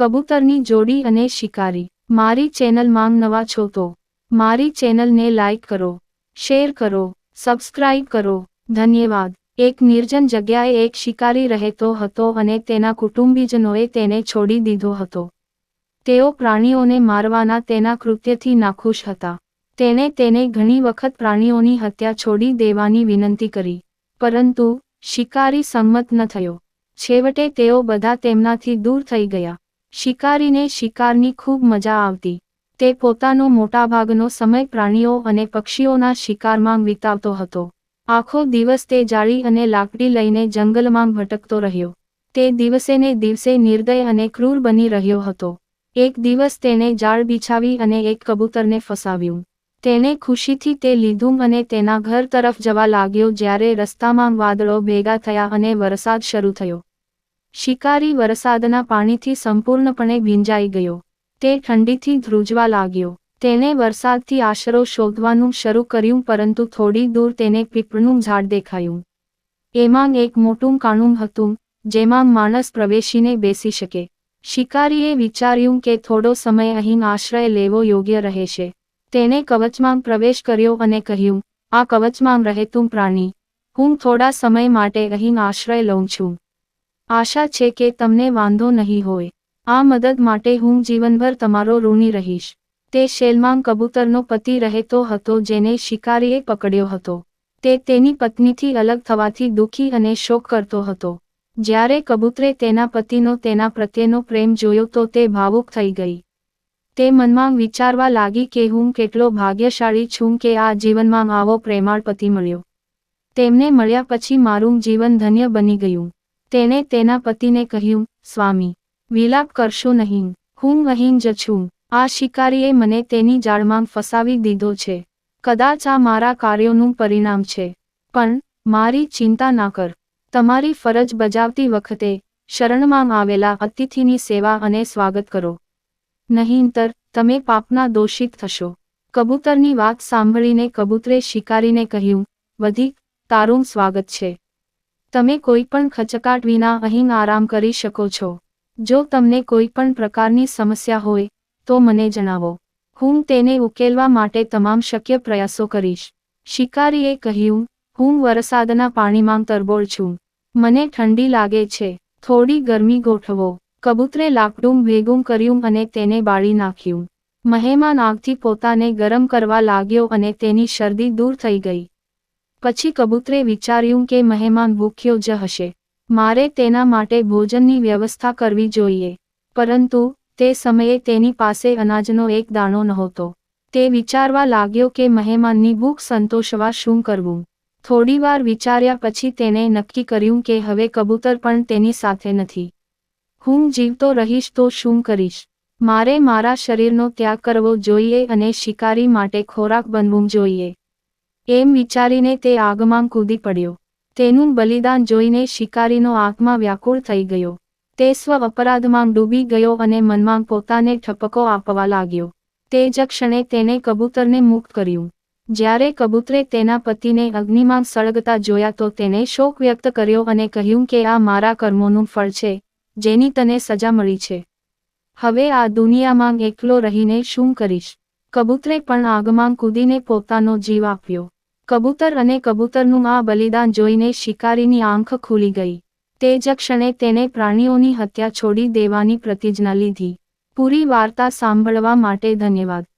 કબૂતરની જોડી અને શિકારી. મારી ચેનલમાં નવા છો તો મારી ચેનલને લાઇક કરો, શેર કરો, સબસ્ક્રાઇબ કરો. ધન્યવાદ. એક નિર્જન જગ્યાએ એક શિકારી રહેતો હતો અને તેના કુટુંબીજનોએ તેને છોડી દીધો હતો. તેઓ પ્રાણીઓને મારવાના તેના કૃત્યથી નાખુશ હતા. તેણે તેને ઘણી વખત પ્રાણીઓની હત્યા છોડી દેવાની વિનંતી કરી, પરંતુ શિકારી સંમત ન થયો. છેવટે તેઓ બધા તેમનાથી દૂર થઈ ગયા. શિકારીને શિકારની ખૂબ મજા આવતી. તે પોતાનો મોટાભાગનો સમય પ્રાણીઓ અને પક્ષીઓના શિકારમાં વિતાવતો હતો. આખો દિવસ તે જાળી અને લાકડી લઈને જંગલમાં ભટકતો રહ્યો. તે દિવસેને દિવસે નિર્દય અને ક્રૂર બની રહ્યો હતો. એક દિવસ તેણે જાળ બિછાવી અને એક કબૂતરને ફસાવ્યું. તેણે ખુશીથી તે લીધું અને તેના ઘર તરફ જવા લાગ્યો જ્યારે રસ્તામાં વાદળો ભેગા થયા અને વરસાદ શરૂ થયો. શિકારી વરસાદના પાણીથી સંપૂર્ણપણે ભીંજાઈ ગયો. તે ઠંડીથી ધ્રુજવા લાગ્યો. તેને વરસાદથી આશરો શોધવાનું શરૂ કર્યું પરંતુ થોડી દૂર તેને પીપળનું ઝાડ દેખાયું. એમાં એક મોટું કાણું હતું, જેમાં માણસ પ્રવેશીને બેસી શકે. શિકારીએ વિચાર્યું કે થોડો સમય અહીં આશ્રય લેવો યોગ્ય રહેશે. તેણે કવચમાં પ્રવેશ કર્યો અને કહ્યું, આ કવચમાં રહેતું પ્રાણી. હું થોડા સમય માટે અહીં આશ્રય લઉં છું. આશા છે કે તમને વાંધો નહીં હોય. આ મદદ માટે હું જીવનભર તમારો ઋણી રહીશ. તે શેલમાંગ કબૂતરનો પતિ રહેતો હતો જેને શિકારીએ પકડ્યો હતો. તે તેની પત્નીથી અલગ થવાથી દુઃખી અને શોક કરતો હતો. જ્યારે કબૂતરે તેના પતિનો તેના પ્રત્યેનો પ્રેમ જોયો તો તે ભાવુક થઈ ગઈ. તે મનમાં વિચારવા લાગી કે હું કેટલો ભાગ્યશાળી છું કે આ જીવનમાં આવો પ્રેમાળ પતિ મળ્યો. તેમને મળ્યા પછી મારું જીવન ધન્ય બની ગયું. તેણે તેના પતિને કહ્યું, સ્વામી, વિલાપ કરશો નહીં. હું અહીં જ છું. આ શિકારીએ મને તેની જાળમાં ફસાવી દીધો છે. કદાચ આ મારા કાર્યોનું પરિણામ છે. પણ, મારી ચિંતા ના કર. તમારી ફરજ બજાવતી વખતે શરણમાં આવેલા અતિથિની સેવા અને સ્વાગત કરો. નહીંતર તમે પાપના દોષિત થશો. કબૂતરની વાત સાંભળીને કબૂતરે શિકારીને કહ્યું, વધી, તારું સ્વાગત છે. તમે કોઈ પણ ખચકાટ વિના અહીં આરામ કરી શકો છો. જો તમને કોઈ પણ પ્રકારની સમસ્યા હોય, તો મને જણાવો. હું તેને ઉકેલવા માટે તમામ શક્ય પ્રયાસો કરીશ. શિકારીએ કહ્યું, હું વરસાદના પાણીમાં તરબોળ છું. મને ઠંડી લાગે છે. થોડી ગરમી ગોઠવો. કબૂતરે લાકડું ભેગું કર્યું અને તેને બાળી નાખ્યું. મહેમાન આગથી પોતાને ગરમ કરવા લાગ્યો અને તેની શરદી દૂર થઈ ગઈ. પછી કબૂતરે વિચાર્યું કે મહેમાન ભૂખ્યો જ હશે. મારે તેના માટે ભોજનની વ્યવસ્થા કરવી જોઈએ. પરંતુ, તે સમયે તેની પાસે અનાજનો એક દાણો નહોતો. તે વિચારવા લાગ્યો કે મહેમાનની ભૂખ સંતોષવા શું કરવું. થોડીવાર વિચાર્યા પછી તેને નક્કી કર્યું કે હવે કબૂતર પણ તેની સાથે નથી. હું જીવતો રહીશ તો શું કરીશ? મારે મારા શરીરનો ત્યાગ કરવો જોઈએ અને શિકારી માટે ખોરાક બનવું જોઈએ. એમ વિચારીને તે આગમાં કૂદી પડ્યો. તેનું બલિદાન જોઈને શિકારીનો આત્મા વ્યાકુળ થઈ ગયો. તે સ્વ અપરાધમાં ડૂબી ગયો અને મનમાં પોતાને ઠપકો આપવા લાગ્યો. તે જ ક્ષણે તેને કબૂતરને મુક્ત કર્યું. જ્યારે કબૂતરે તેના પતિને અગ્નિમાં સળગતા જોયા તો તેને શોક વ્યક્ત કર્યો અને કહ્યું કે આ મારા કર્મોનું ફળ છે, જેની તને સજા મળી છે. હવે આ દુનિયામાં એકલો રહીને શું કરીશ? કબૂતરે પણ આગમાં કૂદીને પોતાનો જીવ આપ્યો. કબૂતર અને કબૂતરનું આ બલિદાન જોઈને શિકારીની આંખ ખુલી ગઈ. તે જ ક્ષણે તેને પ્રાણીઓની હત્યા છોડી દેવાની પ્રતિજ્ઞા લીધી. પૂરી વાર્તા સાંભળવા માટે ધન્યવાદ.